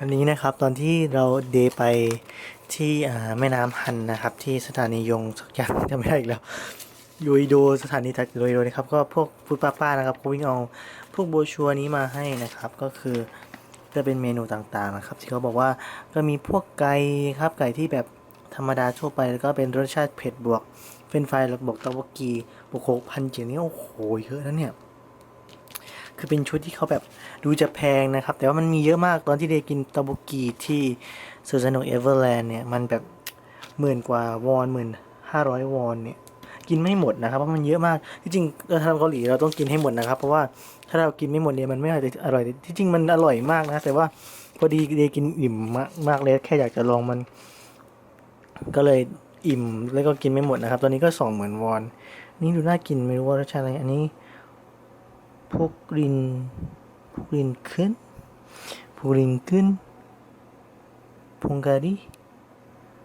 วันนี้นะครับตอนที่เราเดย์ไปที่แม่น้ำฮันนะครับ ที่สถานียงสักอย่างจำไม่ได้อีกแล้วยูอิโดสถานีจากยูอิโดนะครับก็พวกฟูดป้าป้าๆนะครับเขาวิ่งเอาพวกโบชัวร์นี้มาให้นะครับ ก็คือจะเป็นเมนูต่างๆนะครับ ที่เขาบอกว่าก็มีพวกไก่ครับไก่ที่แบบธรรมดาทั่วไปแล้วก็เป็นรสชาติเผ็ดบวกเฟรนฟรายบวกตาบกีบวกโคกพันเจียนี่โอ้โหเยอะนะเนี่ย คือเป็นชุดที่เขาแบบดูจะแพงนะครับ แต่ว่ามันมีเยอะมากตอนที่เดกินตาบุกีที่สวนสนุกเอเวอร์แลนด์เนี่ย มันแบบหมื่นกว่าวอนหมื่นห้าร้อยวอนเนี่ย กินไม่หมดนะครับเพราะมันเยอะมากที่จริงเราทำเกาหลีเราต้องกินให้หมดนะครับ เพราะว่าถ้าเรากินไม่หมดเนี่ยมันไม่อาจจะอร่อยที่จริงมันอร่อยมากนะ แต่ว่าพอดีเดกินอิ่มมากมากเลยแค่อยากจะลองมัน ก็เลยอิ่มแล้วก็กินไม่หมดนะครับ ตอนนี้ก็สองหมื่นวอน นี่ดูน่ากินไม่รู้ว่ารสชาติอะไร อันนี้ พวกรินพวกรินขึ้นพวกรินขึ้นพงการี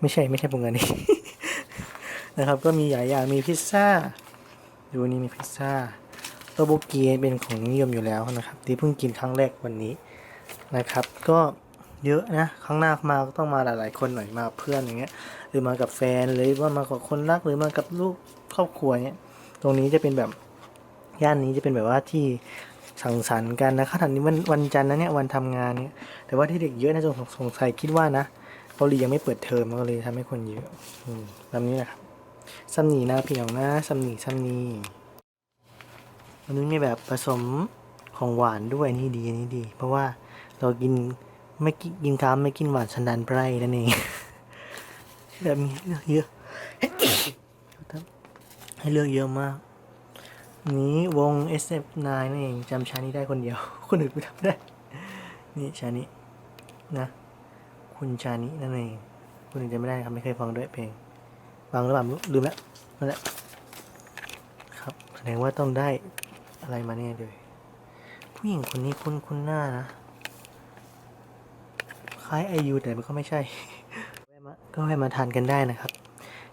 ไม่ใช่ไม่ใช่พงการีนะครับ ก็มีหลายอย่างมีพิซซ่าดูนี่มีพิซซ่าโตโบกีเป็นของนิยมอยู่แล้วนะครับที่เพิ่งกินครั้งแรกวันนี้นะครับ ก็เยอะนะครั้งหน้ามาก็ต้องมาหลาย ๆ คนหน่อยมาเพื่อนอย่างเงี้ย หรือมากับแฟนหรือว่ามากับคนรักหรือมากับลูกครอบครัวเนี้ยตรงนี้จะเป็นแบบ ย่านนี้จะเป็นแบบว่าที่สังสรรค์กันนะขนาดนี้วันวันจันทร์นะเนี่ยวันทำงานเนี่ย แต่ว่าที่เด็กเยอะนะจงสงสัยคิดว่านะเกาหลียังไม่เปิดเทอมมันก็เลยทำให้คนเยอะอืมแบบนี้นะครับซัมนีนะพี่น้องนะซัมนีซัมนีวันนี้มีแบบผสมของหวานด้วยนี่ดีนี่ดี เพราะว่าเรากินไม่กินกินกามไม่กินหวานสันดานไพรนั่นเองแบบมีเลือกเยอะให้เลือกเยอะมาก นี้วง SF9 นั่นเองจำชานี้ได้คนเดียว คนอื่นไม่ทำได้ นี่ชานี้นะ คุณชานี้นั่นเองคนอื่นจะไม่ได้ครับไม่เคยฟังด้วยเพลงฟังหรือเปล่าลืมแล้วนั่นแหละครับแสดงว่าต้องได้อะไรมาแน่เลยผู้หญิงคนนี้คุ้นคุ้นหน้านะคล้ายไอยูแต่มันก็ไม่ใช่ก็ให้มาทานกันได้นะครับ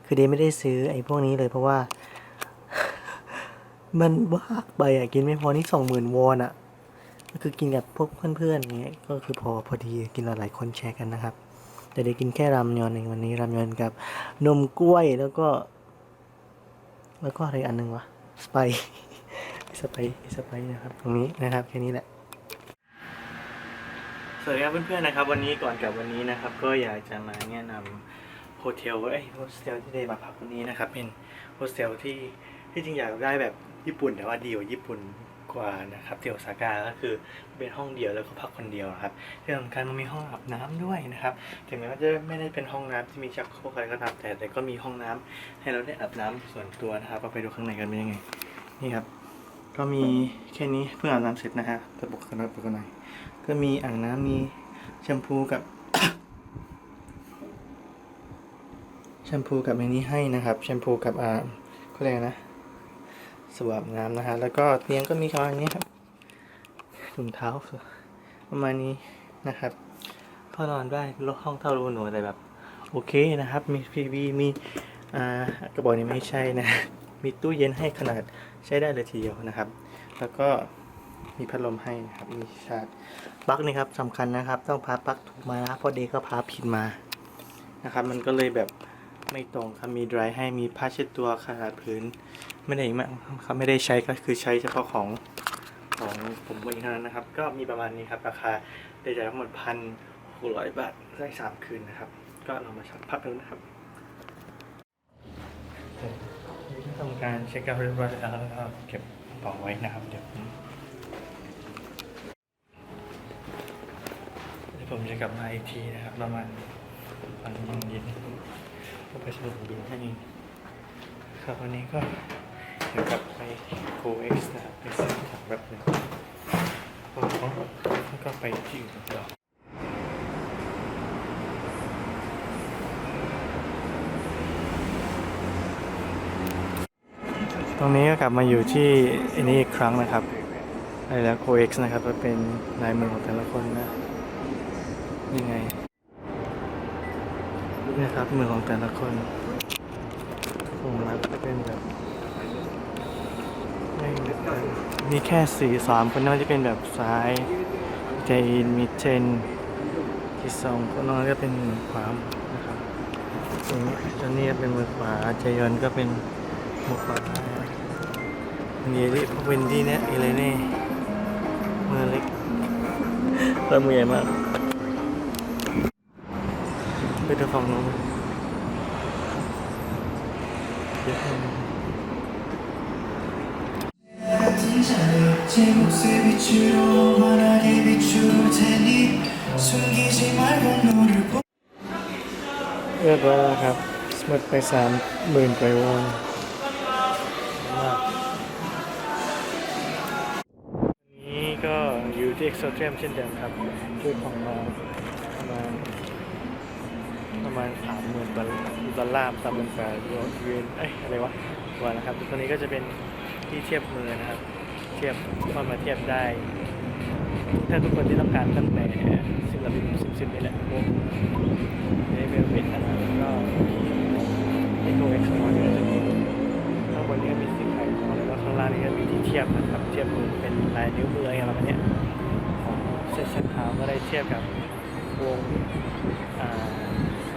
คือเดย์ไม่ได้ซื้อไอ้พวกนี้เลยเพราะว่า มันบ้าไปอะกินไม่พอนี่สองหมื่นวอนอะก็คือกินกับพวกเพื่อนๆอย่างเงี้ยก็คือพอพอดีกินหลายๆคนแชร์กันนะครับ แต่เดี๋ยวกินแค่รามยอนเองวันนี้รามยอนกับนมกล้วยแล้วก็ แล้วก็อะไรอันหนึงวะสไปสไปสไปนะครับ ตรงนี้นะครับแค่นี้แหละสวัสดีครับเพื่อนๆนะครับ วันนี้ก่อนกับวันนี้นะครับ ก็อยากจะมาแนะนำโฮเทลเอ้ยโฮสเทลที่ได้มาพักวันนี้นะครับ เป็นโฮสเทลที่ที่จริงอยากได้แบบ ญี่ปุ่นแต่ว่าดีกว่าญี่ปุ่นกว่านะครับที่โอซาก้าก็คือเป็นห้องเดียวแล้วก็พักคนเดียวครับที่สำคัญมันมีห้องอาบน้ำด้วยนะครับถึงแม้ว่าจะไม่ได้เป็นห้องน้ำที่มีชักโครกอะไรก็ตามแต่แต่ก็มีห้องน้ำให้เราได้อาบน้ำส่วนตัวนะครับเราไปดูข้างในกันเป็นยังไงนี่ครับ ก็มีแค่นี้เพิ่งอาบน้ำเสร็จนะฮะแต่ปกติปกติก็มีอ่างน้ำมีแชมพูกับแชมพูกับอันนี้ให้นะครับแชมพูกับอ่าเขาเรียกนะ สวบน้ำนะฮะ แล้วก็เตียงก็มีประมาณนี้ครับถุงเท้าประมาณนี้นะครับก็นอนได้ลดห้องเท่ารูหนูแต่แบบ โอเคนะครับ มีทีวีมีอ่ากระบอกนี้ไม่ใช่นะ มีตู้เย็นให้ขนาดใช้ได้เลยทีเดียวนะครับ แล้วก็มีพัดลมให้นะครับ มีชาร์จปลั๊กนี่ครับสำคัญนะครับ ต้องพาปลั๊กถูกมานะเพราะเดย์ก็พาผิดมานะครับ มันก็เลยแบบไม่ตรงครับมีดรายให้มีผ้าเช็ดตัวขนาดพื้น ไม่ได้มาครับไม่ได้ใช้ก็คือใช้เฉพาะของของผมเองเท่านั้นนะครับ ก็มีประมาณนี้ครับ ราคาได้จ่ายทั้งหมดพันหกร้อยบาทได้สามคืนนะครับ ก็เรามาชักพักดูนะครับทำการเช็คเอาท์เรียบร้อยแล้วแล้วก็เก็บกระเป๋าไว้นะครับ เดี๋ยวผมเดี๋ยวผมจะกลับมาอีกทีนะครับประมาณตอนเย็นๆก็ไปสรุปบินให้ครับวันนี้ก็ เดี๋ยวกลับไปโคเอ็กซ์นะครับไปซื้อของแบบนึงพอแล้วก็ไปที่อื่นต่อตรงนี้ก็กลับมาอยู่ที่อันนี้อีกครั้งนะครับอะไรแล้วโคเอ็กซ์นะครับก็เป็นลายมือของแต่ละคนนะยังไงนี่ครับมือของแต่ละคนผมมาก็เป็นแบบ มีแค่สี่สามคนน่าจะเป็นแบบซ้ายเจนมีเจนที่สองก็น้องก็เป็นมือขวานะครับตรงนี้ตอนนี้ก็เป็นมือขวาเจยอนก็เป็นมือขวาอันนี้ที่พวกเป็นที่เนี้ยอะไรนี่มือเล็กแล้วมือใหญ่มากไปดูฝั่งนู้น 자의 모습 빛으로 환하게 비출 테니 숨기지 말고 너를 보 เรียบร้อยแล้วครับหมดไปสามหมื่นกว่าวอนมากวันนี้ก็อยู่ที่ e x o t r e m เช่นเดิมครับด้วยของมาประมาณประมาณสามหมื่นดอลลาร์สามหมื่นกว่ายูเยนเอ้ยอะไรวะวอนนะครับตัวนี้ก็จะเป็นที่เทียบมือนะครับ เ ทียบเข้ามาเทียบได้ ถ้าทุกคนที่ต้องการตั้งแต่สิละบิมสิบสิบนี่แหละพวกเลเวลเป็นะครับก็มีตัวเอ็กซ์มอเดอร์จะมีข้างบนนี้ก็มีสีไข่ของแล้วก็ข้างล่างนี้ก็มีที่เทียบนะครับ เทียบมือเป็นลายนิ้วมืออะไรประมาณเนี้ยของเซสชั่นฮาวก็ได้เทียบกับวงอ่า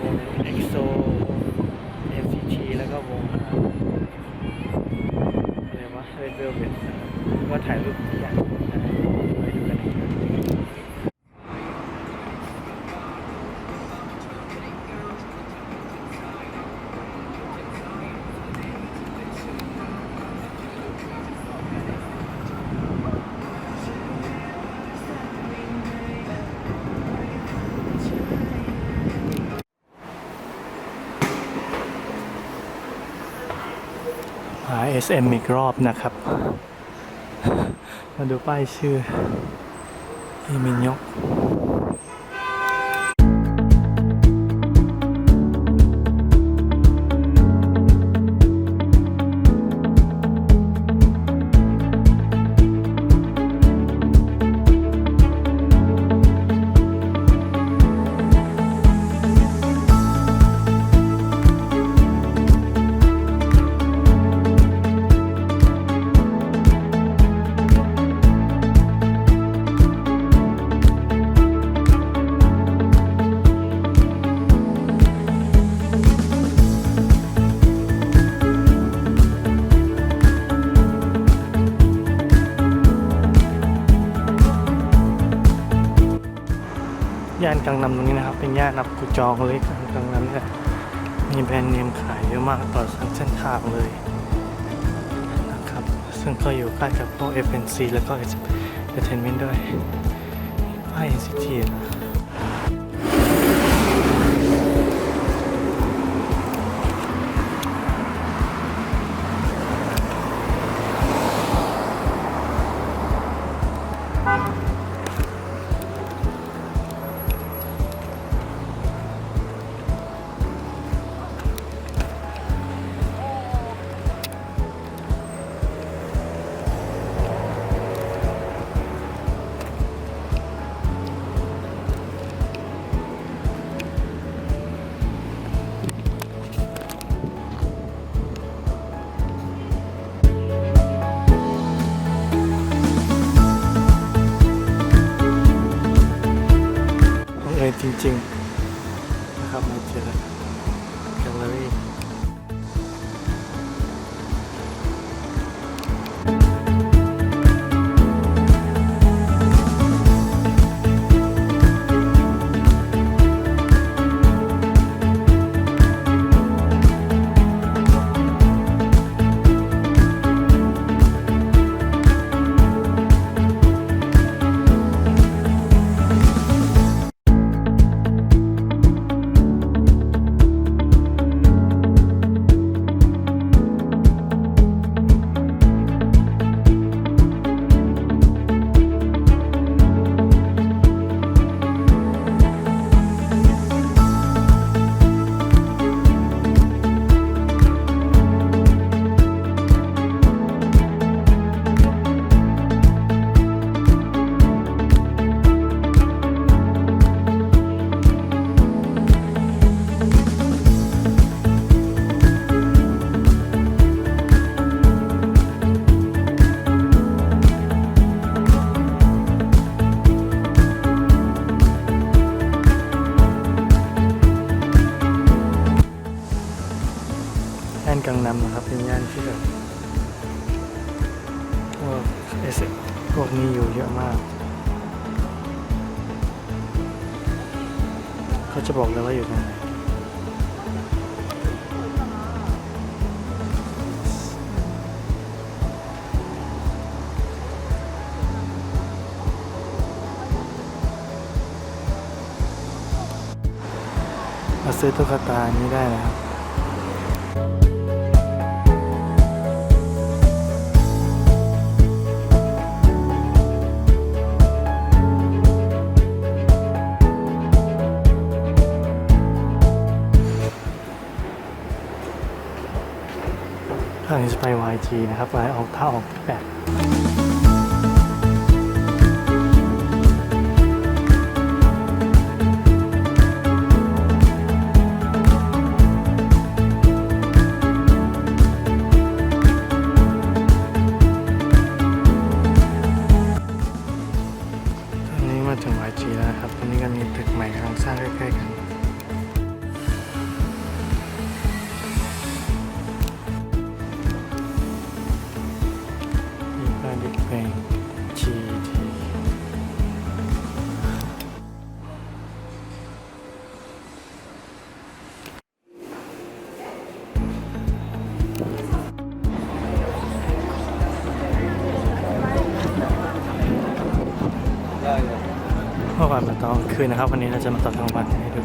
วงเอ็กโซ หา SM อีกรอบนะครับ มาดูป้ายชื่ออีมินยก ย่านกลางนำตรงนี้นะครับ เป็นย่านนับกุจองเลยกลางนำเนี่ยมีแบรนด์เนมขายเยอะมากตลอทั้งเส้นทางเลยนะครับ ซึ่งก็อยู่ใกล้กับพวก FNC แล้วก็ Entertainment ด้วยป้าย NCT นะ บังเอิญจริงๆนะครับมาเจอกัน จะบอกเลยว่าอยู่ตรงไหนมาซื้อตุ๊กตานี้ได้นะครับางนี้จะไป YG นะครับไปออกท่าออกที่แปด คืนนะครับ วันนี้เราจะมาตอนกลางวันให้ดู